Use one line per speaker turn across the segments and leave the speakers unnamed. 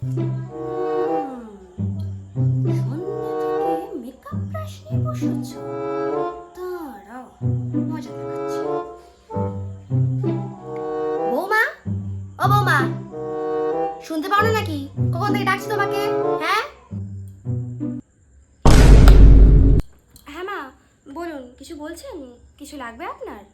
বৌমা ও বৌমা শুনতে পাও না নাকি কখন থেকে ডাকছি তোমাকে হ্যাঁ হ্যাঁ মা বলুন কিছু বলছেন কিছু লাগবে আপনার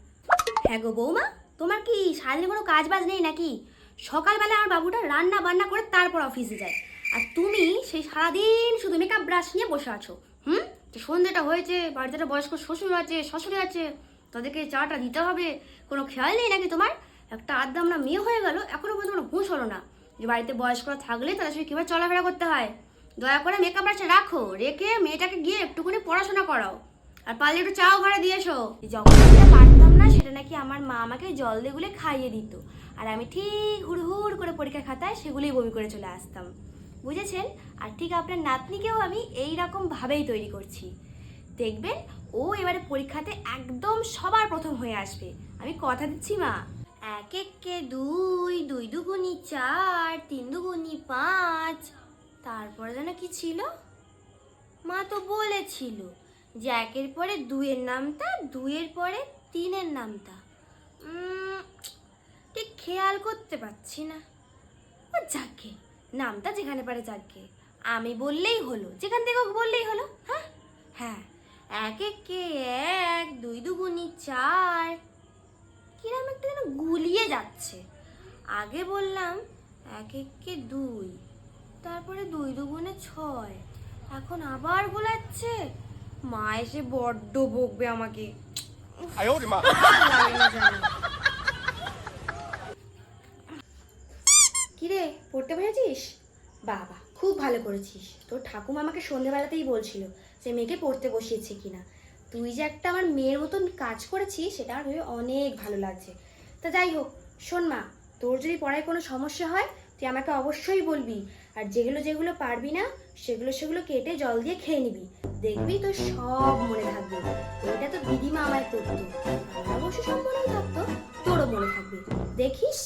হ্যাঁ গো বৌমা তোমার কি সারাদিন কোনো কাজ বাজ নেই নাকি সকালবেলা আমার বাবুটা রান্না বান্না করে তারপর অফিসে যায়। আর তুমি সেই সারাদিন শুধু মেকআপ ব্রাশ নিয়ে বসে আছো। হুম? যে সন্ধ্যেটা হয়েছে, বাড়িতে একটা বয়স্ক শ্বশুর আছে শ্বশুরে আছে, তাদেরকে চাটা দিতে হবে, কোনো খেয়াল নেই নাকি তোমার? একটা আদ্যা আমরা মেয়ে হয়ে গেল এখনও পর্যন্ত কোনো হুঁশ হলো না। যে বাড়িতে বয়স্করা থাকলে তাদের সঙ্গে কীভাবে চলাফেরা করতে হয়? দয়া করে মেকআপ ব্রাশটা রাখো, রেখে মেয়েটাকে গিয়ে একটুখানি পড়াশোনা করাও। আর পারলে একটু চাও ঘরে দিয়ে এসো। যখন পারতাম না সেটা নাকি আমার মা আমাকে জল দিয়ে গুলে খাইয়ে দিত। আর আমি ঠিক হুড় করে পরীক্ষার খাতায় সেগুলোই বমি করে চলে আসতাম। বুঝেছেন? আর ঠিক আপনার নাতনিকেও আমি এই রকম ভাবেই তৈরি করছি। দেখবেন, ও এবারে পরীক্ষাতে একদম সবার প্রথম হয়ে আসবে। আমি কথা দিচ্ছি, মা। এক এককে দুই দুই দুগুনি চার, তিন দুগুনি পাঁচ। তারপরে যেন কি ছিল? মা তো বলেছিল যে একের পরে দুইয়ের নামটা, দুইয়ের পরে তিনের নামটা। ঠিক খেয়াল করতে পারছি না। যাকে, নামটা যেখানে পারে যাকে। আমি বললেই হলো, যেখান থেকে বললেই হলো হ্যাঁ? হ্যাঁ এক একে এক, দুই দুগুনি চার। কিরম একটা যেন গুলিয়ে যাচ্ছে। আগে বললাম এক একে দুই, তারপরে দুই দুগুণে ছয়। এখন আবার গোলাচ্ছে। মা এসে বড্ড বকবে আমাকে।
哎呦我的妈！
লাগে না জানো। কিরে পড়তে পেরেছিস বাবা খুব ভালো করেছিস তোর ঠাকুমা আমাকে সন্ধেবেলাতেই বলছিল যে মেয়েকে পড়তে বসিয়েছে কিনা তুই যে একটা আমার মেয়ের মতন কাজ করেছিস সেটা আমার ভেবে অনেক ভালো লাগছে তা যাই হোক শোন মা তোর যদি পড়ায় কোনো সমস্যা হয় তুই আমাকে অবশ্যই বলবি আর যেগুলো যেগুলো পারবি না সেগুলো সেগুলো কেটে জল দিয়ে খেয়ে নিবি দেখবি তো সব মনে থাকবে। এটা তো দিদিমা আমায় করতো। আমার অবশ্য সব মনেই থাকতো, তোরও মনে থাকবে। দেখিস?